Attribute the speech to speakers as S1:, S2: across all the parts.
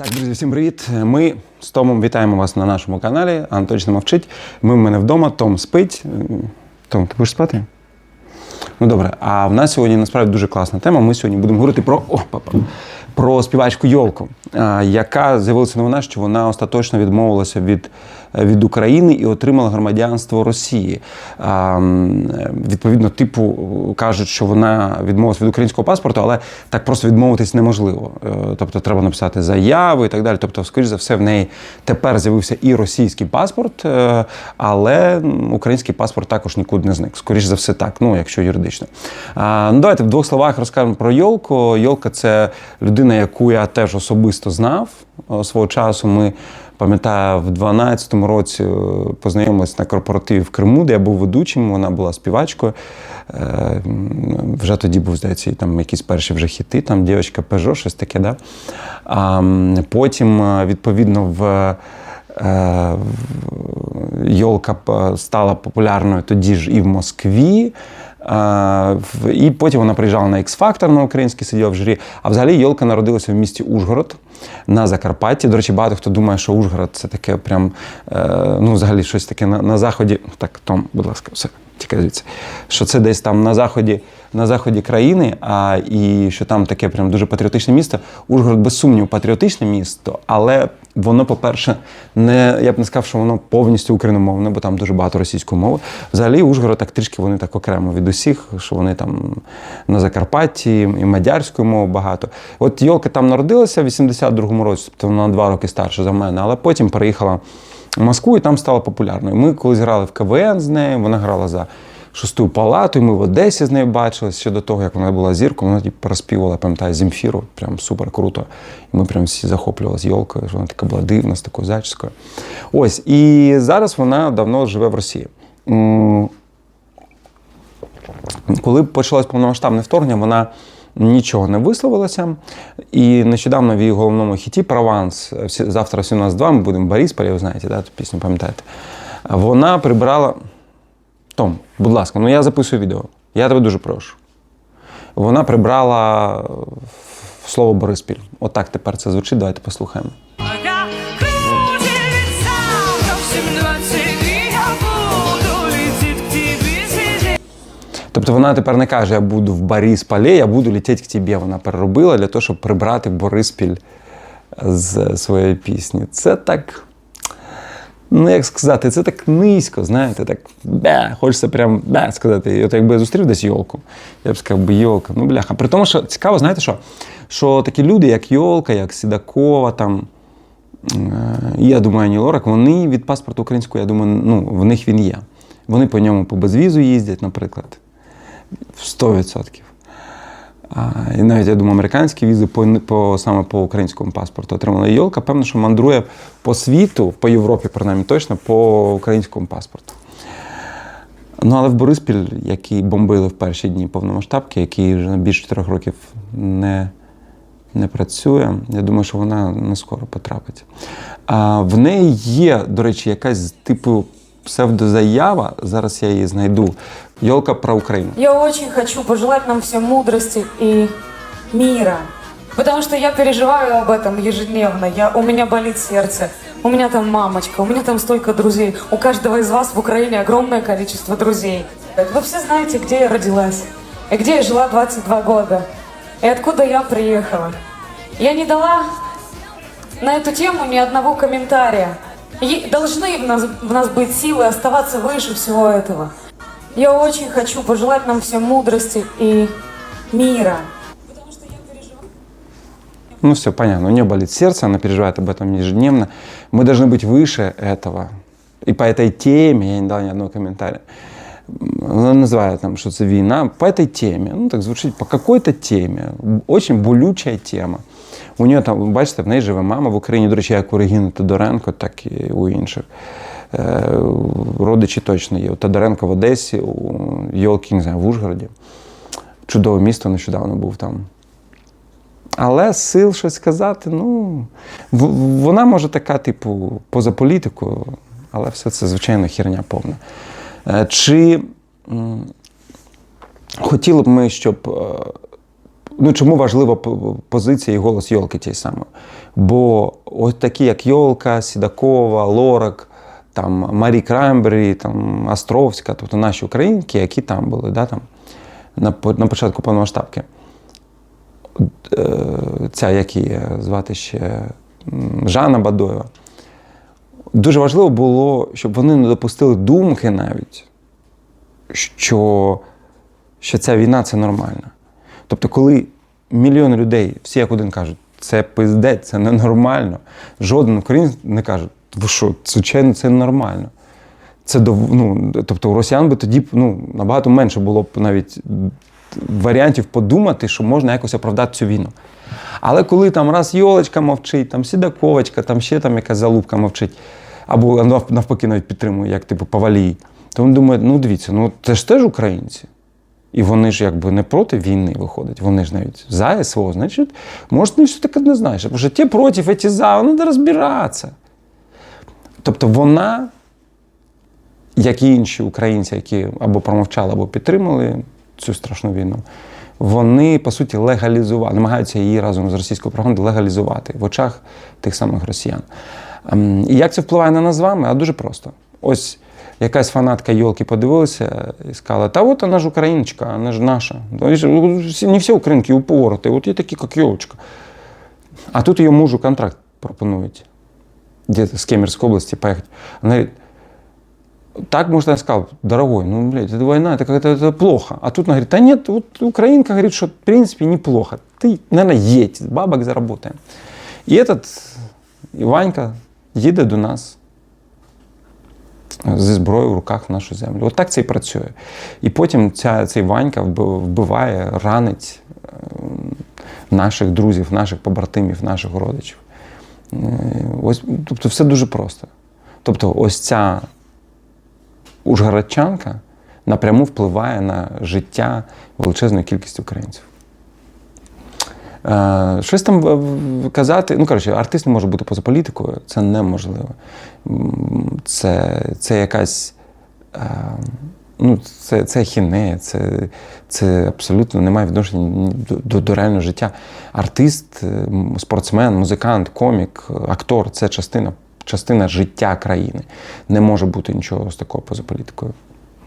S1: Так, друзі, всім привіт. Ми з Томом вітаємо вас на нашому каналі. Анточно мовчить. Ми в мене вдома, Том спить. Том, ти будеш спати? Ну добре, а в нас сьогодні насправді дуже класна тема. Ми сьогодні будемо говорити про о, про співачку Йолку, яка з'явилася новина, що вона остаточно відмовилася від, від України і отримала громадянство Росії. Відповідно, типу кажуть, що вона відмовилася від українського паспорту, але так просто відмовитись неможливо. Е, Тобто треба написати заяву і так далі. Тобто, скоріш за все, в неї тепер з'явився і російський паспорт, е, але український паспорт також нікуди не зник. Скоріш за все, так, ну якщо юридично. Ну, давайте в двох словах розкажемо про Йолку. Йолка це людина, яку я теж особисто знав свого часу. Ми пам'ятаю, в 12-му році е, познайомилися на корпоративі в Криму, де я був ведучим. Вона була співачкою. Е, Вже тоді був, здається, там якісь перші вже хіти, там дівчинка Пежо, щось таке. Да? А, потім, е, відповідно, в. е, Йолка стала популярною тоді ж і в Москві. І потім вона приїжджала на X-Factor на український, сиділа в журі. А взагалі Йолка народилася в місті Ужгород на Закарпатті. До речі, багато хто думає, що Ужгород це таке прям, е, ну, взагалі щось таке на, на заході. Так, Том, будь ласка, все, тікай звідси. Що це десь там на заході, на заході країни, а і що там таке прям дуже патріотичне місто. Ужгород, без сумніву, патріотичне місто, але воно, по-перше, не я б не сказав, що воно повністю україномовне, бо там дуже багато російської мови. Взагалі, Ужгород так трішки вони так окремо від усіх, що вони там на Закарпатті, і мадярської мови багато. От Йолка там народилася в 82-му році, тобто вона на два роки старша за мене, але потім переїхала Москву і там стала популярною. Ми колись грали в КВН з нею, вона грала за шосту палату, і ми в Одесі з нею бачились ще до того, як вона була зіркою. Вона типу, розпівала, пам'ятаю, Земфіру, прям супер круто. І ми прям всі захоплювалися йолкою, що вона така була дивна з такою зачіскою. Ось, і зараз вона давно живе в Росії. Коли почалось повномасштабне вторгнення, вона нічого не висловилася. І нещодавно в її головному хіті Прованс, завтра всі у нас два, ми будемо в Борисполі, ви знаєте, да, ту пісню пам'ятаєте. Вона прибрала. Том, будь ласка, ну я записую відео. Я тебе дуже прошу. Вона прибрала е, слово Бориспіль. Отак тепер це звучить. Давайте послухаємо. Тобто вона тепер не каже, я буду в Борисполі, я буду летіти к тебе. Вона переробила для того, щоб прибрати Бориспіль з своєї пісні. Це так. Ну, як сказати, це так низько, знаєте, так бе, хочеться прям бе сказати. І от якби я зустрів десь йолку, я б сказав би йолка, ну бляха. При тому, що цікаво, знаєте що? Що такі люди, як Йолка, як Сідакова, там, е, я думаю, Ані Лорак, вони від паспорту українського, я думаю, ну, в них він є. Вони по ньому по безвізу їздять, наприклад. В 100%. А, і навіть я думаю, американські візи по, по саме по українському паспорту отримала Йолка. Певно, що мандрує по світу, по Європі, принаймні точно, по українському паспорту. Ну, але в Бориспіль, який бомбили в перші дні повномасштабки, який вже більше чотирьох років не, не працює, я думаю, що вона не скоро потрапить. А, в неї є, до речі, якась типу псевдозаява. Зараз я її знайду. Йолка про Україну.
S2: Я очень хочу пожелать нам всем мудрости и мира. Потому что я переживаю об этом ежедневно. Я, у меня болит сердце. У меня там мамочка, у меня там столько друзей. У каждого из вас в Украине огромное количество друзей. Вы все знаете, где я родилась. И где я жила 22 года. И откуда я приехала. Я не дала на эту тему ни одного комментария. Должны в нас, в нас быть силы оставаться выше всего этого. Я очень хочу пожелать нам всем мудрости и мира.
S1: Ну, все понятно. У нее болит сердце, она переживает об этом ежедневно. Мы должны быть выше этого. И по этой теме, я не дал ни одного комментария, она называет там, что это война, по этой теме, ну так звучить, по какой-то теме, очень болючая тема. У нього там, бачите, в неї живе мама в Україні, до речі, як у Регіни Тодоренко, так і у інших. Е, Родичі точно є. У Тодоренко в Одесі, у Йолки, не знаю, в Ужгороді. Чудове місто нещодавно був там. Але сил щось сказати, ну, вона може така, типу, поза політикою, але все це, звичайно, херня повна. Е, Чи хотіли б ми, щоб е, ну, чому важлива позиція і голос Йолки тієї самої? Бо ось такі, як Йолка, Сідакова, Лорак, там, Марі Крамбері, там, Островська, тобто наші українки, які там були, да, там, на, на початку повномасштабки. Е, Ця, як її звати ще Жанна Бадоєва. Дуже важливо було, щоб вони не допустили думки навіть, що, що ця війна це нормально. Тобто, коли мільйони людей, всі як один кажуть, це пиздець, це ненормально, жоден українець не каже, ви що, звичайно, це нормально. Це ну, тобто у росіян би тоді ну, набагато менше було б навіть варіантів подумати, що можна якось оправдати цю війну. Але коли там раз Йолочка мовчить, там Сідаковочка, там ще там якась залупка мовчить, або навпаки навіть підтримує, як типу Павалій, то він думає, ну дивіться, ну це ж теж українці. І вони ж якби не проти війни виходять, вони ж навіть за СВО, значить, може, ти все таке не знаєш. Або ж ті проти, ті за, ну, треба розбиратися. Тобто вона, як і інші українці, які або промовчали, або підтримали цю страшну війну, вони, по суті, легалізували, намагаються її разом з російською пропагандою легалізувати в очах тих самих росіян. Ем, І як це впливає на нас з вами? А дуже просто. Ось якась фанатка Йолки подивилася і сказала: Та от вона ж україночка, вона ж наша. Ну, і ж, ну, всі- Не всі українки упороти, от є такі, як Йолочка. А тут її мужу контракт пропонують. Где-то с Кемеровской области поехать. Она говорит, так, может, она сказала, дорогой, ну, блядь, это война, это как-то это плохо. А тут она говорит, да нет, вот украинка говорит, что в принципе неплохо. Ты, наверное, едь, бабок заработаем. І этот Іванька їде до нас зі зброєю в руках в нашу землю. От так це і працює. І потім ця, цей Ванька вбиває, ранить е, наших друзів, наших побратимів, наших родичів. Е, Ось, тобто все дуже просто. Тобто, ось ця ужгородчанка напряму впливає на життя величезної кількості українців. Е, щось там казати. Ну, коротше, артист не може бути поза політикою, це неможливо. Це, це якась. Е, ну, це, це хінея, це, це абсолютно не має відношення до, до, до реального життя. Артист, е, спортсмен, музикант, комік, актор це частина, частина життя країни. Не може бути нічого з такого поза політикою.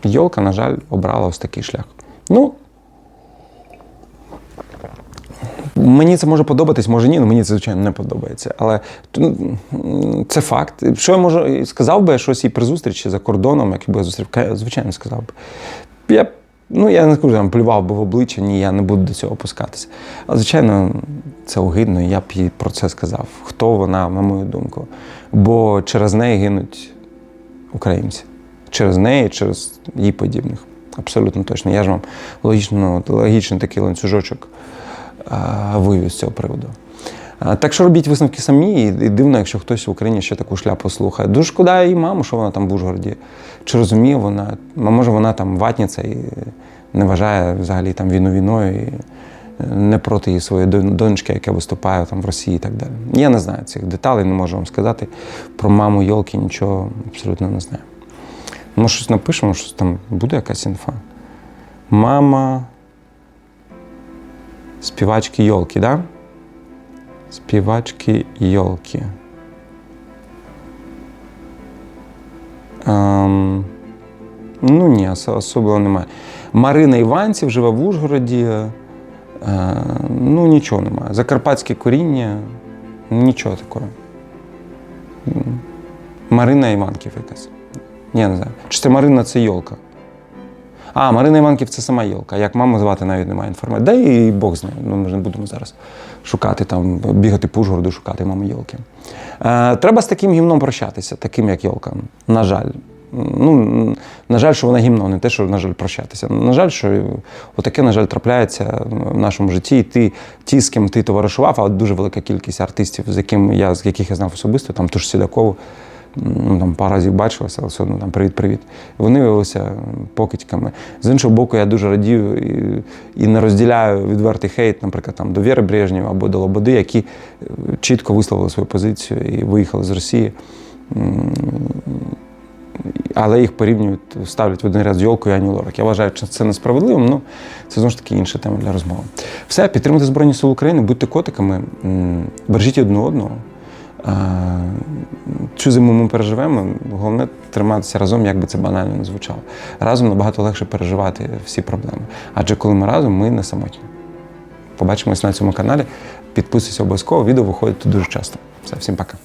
S1: Йолка, на жаль, обрала ось такий шлях. Ну, Мені це може подобатись, може ні, ну мені це звичайно не подобається. Але це факт. Що я можу сказав би я щось і при зустрічі за кордоном, якби я зустрів, звичайно, сказав би. Я, ну, я не скажу, там, плював би в обличчя, ні, я не буду до цього опускатися. Але, звичайно, це огидно, і я б їй про це сказав. Хто вона, на мою думку. Бо через неї гинуть українці. Через неї, через її подібних. Абсолютно точно. Я ж вам логічно, логічний такий ланцюжочок вивів з цього приводу. Так що робіть висновки самі, і, дивно, якщо хтось в Україні ще таку шляпу слухає. Дуже шкода її маму, що вона там в Ужгороді. Чи розуміє вона, може вона там ватниця і не вважає взагалі там війну війною і не проти її своєї донечки, яка виступає там в Росії і так далі. Я не знаю цих деталей, не можу вам сказати. Про маму Йолки нічого абсолютно не знаю. Може, щось напишемо, щось там буде якась інфа. Мама співачки Йолки, да? Співачки Йолки. Ем, ну ні, особливо немає. Марина Іванців живе в Ужгороді. Е, ну, нічого немає. Закарпатське коріння, нічого такого. Марина Іванків якась. Я не знаю. Чи це Марина це Йолка? А, Марина Іванків це сама Йолка. Як маму звати, навіть немає інформації. Да і Бог знає. Ну, ми ж не будемо зараз шукати там, бігати по Ужгороду, шукати маму Йолки. Е, треба з таким гімном прощатися, таким як Йолка. На жаль. Ну, на жаль, що вона гімно, не те, що, на жаль, прощатися. На жаль, що отаке, на жаль, трапляється в нашому житті. І ти, ті, з ким ти товаришував, а дуже велика кількість артистів, з яким я, з яких я знав особисто, там ту ж Сідакову, ну, там пару разів бачилися, але все одно там привіт-привіт. Вони виявилися покидьками. З іншого боку, я дуже радію і, і не розділяю відвертий хейт, наприклад, там, до Віри Брежнєва або до Лободи, які е, чітко висловили свою позицію і виїхали з Росії. Але їх порівнюють, ставлять в один ряд з Йолкою і Ані Лорак. Я вважаю, що це несправедливим, ну це знову ж таки інша тема для розмови. Все, підтримуйте Збройні Сили України, будьте котиками, бережіть одне одного. Цю зиму ми переживемо. Головне триматися разом, як би це банально не звучало. Разом набагато легше переживати всі проблеми. Адже коли ми разом, ми не самотні. Побачимось на цьому каналі. Підписуйся обов'язково, відео виходить тут дуже часто. Все, всім пока.